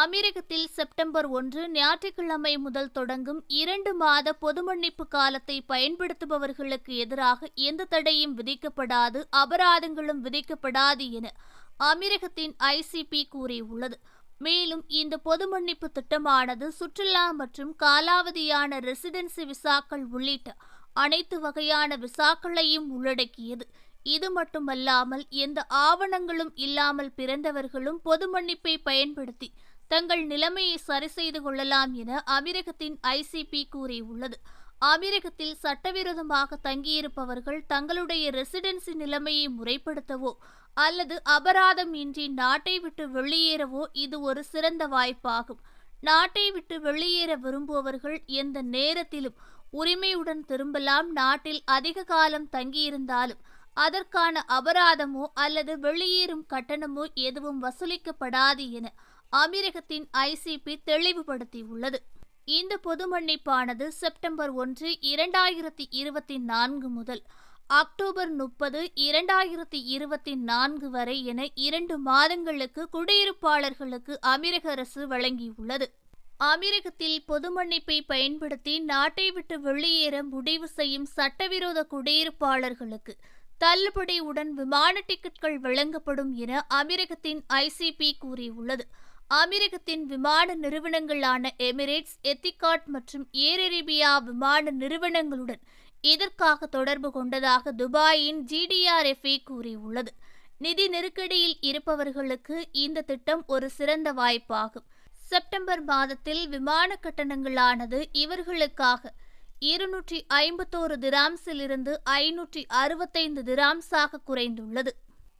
அமெரிக்கத்தில் September ஒன்று ஞாயிற்றுக்கிழமை முதல் தொடங்கும் இரண்டு மாத பொது மன்னிப்பு காலத்தை பயன்படுத்துபவர்களுக்கு எதிராக எந்த தடையும் விதிக்கப்படாது அபராதங்களும் விதிக்கப்படாது என அமெரிக்கத்தின் ஐசிபி கூறியுள்ளது. மேலும் இந்த பொது மன்னிப்பு திட்டமானது சுற்றுலா மற்றும் காலாவதியான ரெசிடென்சி விசாக்கள் உள்ளிட்ட அனைத்து வகையான விசாக்களையும் உள்ளடக்கியது. இது மட்டுமல்லாமல் எந்த ஆவணங்களும் இல்லாமல் பிறந்தவர்களும் பொது மன்னிப்பை பயன்படுத்தி தங்கள் நிலைமையை சரி செய்து கொள்ளலாம் என அமீரகத்தின் ஐசிபி கூறியுள்ளது. அமீரகத்தில் சட்டவிரோதமாக தங்கியிருப்பவர்கள் தங்களுடைய ரெசிடென்சி நிலைமையை முறைப்படுத்தவோ அல்லது அபராதம் இன்றி நாட்டை விட்டு வெளியேறவோ இது ஒரு சிறந்த வாய்ப்பாகும். நாட்டை விட்டு வெளியேற விரும்புபவர்கள் எந்த நேரத்திலும் உரிமையுடன் திரும்பலாம். நாட்டில் அதிக காலம் தங்கியிருந்தாலும் அதற்கான அபராதமோ அல்லது வெளியேறும் கட்டணமோ எதுவும் வசூலிக்கப்படாது என அமீரகத்தின் ஐசிபி தெளிவுபடுத்தியுள்ளது. இந்த பொது மன்னிப்பானது செப்டம்பர் ஒன்று இரண்டாயிரத்தி இருபத்தி நான்கு முதல் அக்டோபர் முப்பது இரண்டாயிரத்தி இருபத்தி நான்கு வரை என இரண்டு மாதங்களுக்கு குடியிருப்பாளர்களுக்கு அமீரக அரசு வழங்கியுள்ளது. அமீரகத்தில் பொது மன்னிப்பை பயன்படுத்தி நாட்டை விட்டு வெளியேற முடிவு செய்யும் சட்டவிரோத குடியிருப்பாளர்களுக்கு தள்ளுபடியுடன் விமான டிக்கெட்கள் வழங்கப்படும் என அமெரிக்கத்தின் ஐசிபி கூறியுள்ளது. அமெரிக்கத்தின் விமான நிறுவனங்களான எமிரேட்ஸ் எத்திகாட் மற்றும் ஏர் அரேபியா விமான நிறுவனங்களுடன் இதற்காக தொடர்பு கொண்டதாக துபாயின் ஜிடிஆர்எஃப்ஏ கூறியுள்ளது. நிதி நெருக்கடியில் இருப்பவர்களுக்கு இந்த திட்டம் ஒரு சிறந்த வாய்ப்பாகும். செப்டம்பர் மாதத்தில் விமான கட்டணங்களானது இவர்களுக்காக இருநூற்றி ஐம்பத்தோரு திராம்ஸிலிருந்து ஐநூற்றி அறுபத்தைந்து திராம்ஸாக குறைந்துள்ளது.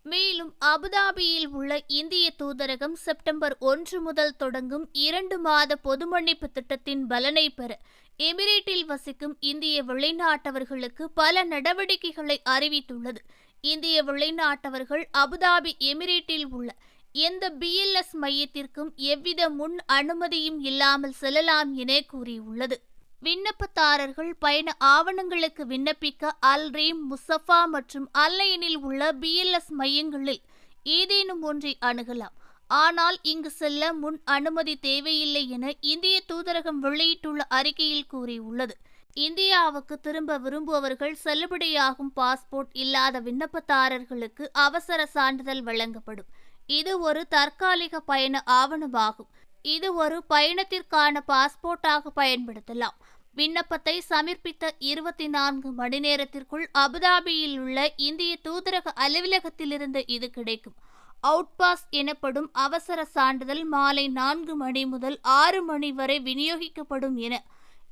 மேலும் அபுதாபியில் உள்ள இந்திய தூதரகம் செப்டம்பர் ஒன்று முதல் தொடங்கும் இரண்டு மாத பொது மன்னிப்பு திட்டத்தின் பலனை பெற எமிரேட்டில் வசிக்கும் இந்திய வெளிநாட்டவர்களுக்கு பல நடவடிக்கைகளை அறிவித்துள்ளது. இந்திய வெளிநாட்டவர்கள் அபுதாபி எமிரேட்டில் உள்ள எந்த பிஎல்எஸ் மையத்திற்கும் எவ்வித முன் அனுமதியும் இல்லாமல் செல்லலாம் என கூறியுள்ளது. விண்ணப்பதாரர்கள் பயண ஆவணங்களுக்கு விண்ணப்பிக்க அல் ரீம் முசஃபா மற்றும் அல்லையனில் உள்ள பிஎல்எஸ் மையங்களில் ஏதேனும் ஒன்றை அணுகலாம். ஆனால் இங்கு செல்ல முன் அனுமதி தேவையில்லை என இந்திய தூதரகம் வெளியிட்டுள்ள அறிக்கையில் கூறியுள்ளது. இந்தியாவுக்கு திரும்ப விரும்புபவர்கள் செல்லுபடியாகும் பாஸ்போர்ட் இல்லாத விண்ணப்பதாரர்களுக்கு அவசர சான்றிதழ் வழங்கப்படும். இது ஒரு தற்காலிக பயண ஆவணமாகும். இது ஒரு பயணத்திற்கான பாஸ்போர்ட்டாக பயன்படுத்தலாம். விண்ணப்பத்தை சமர்ப்பித்த இருபத்தி நான்கு மணி நேரத்திற்குள் அபுதாபியில் உள்ள இந்திய தூதரக அலுவலகத்திலிருந்து இது கிடைக்கும். அவுட்பாஸ் எனப்படும் அவசர சான்றிதழ் மாலை நான்கு மணி முதல் ஆறு மணி வரை விநியோகிக்கப்படும் என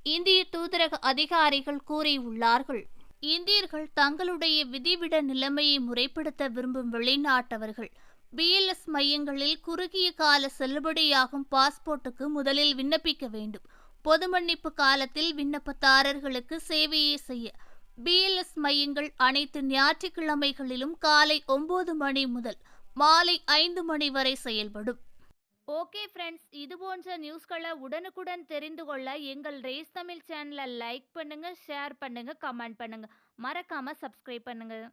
இந்திய தூதரக அதிகாரிகள் கூறியுள்ளார்கள். இந்தியர்கள் தங்களுடைய விதிவிட நிலைமையை முறைப்படுத்த விரும்பும் வெளிநாட்டவர்கள் பிஎல்எஸ் மையங்களில் குறுகிய கால செல்லுபடியாகும் பாஸ்போர்ட்டுக்கு முதலில் விண்ணப்பிக்க வேண்டும். பொது மன்னிப்பு காலத்தில் விண்ணப்பதாரர்களுக்கு சேவையை செய்ய. பிஎல்எஸ் மையங்கள் அனைத்து ஞாயிற்றுக்கிழமைகளிலும் காலை ஒன்பது மணி முதல் மாலை ஐந்து மணி வரை செயல்படும். ஓகே ஃப்ரெண்ட்ஸ் இது போன்ற நியூஸ்களை உடனுக்குடன் தெரிந்து கொள்ள எங்கள் ரேஸ் தமிழ் சேனலை லைக் பண்ணுங்கள் ஷேர் பண்ணுங்கள் கமெண்ட் பண்ணுங்கள் மறக்காமல் சப்ஸ்கிரைப் பண்ணுங்கள்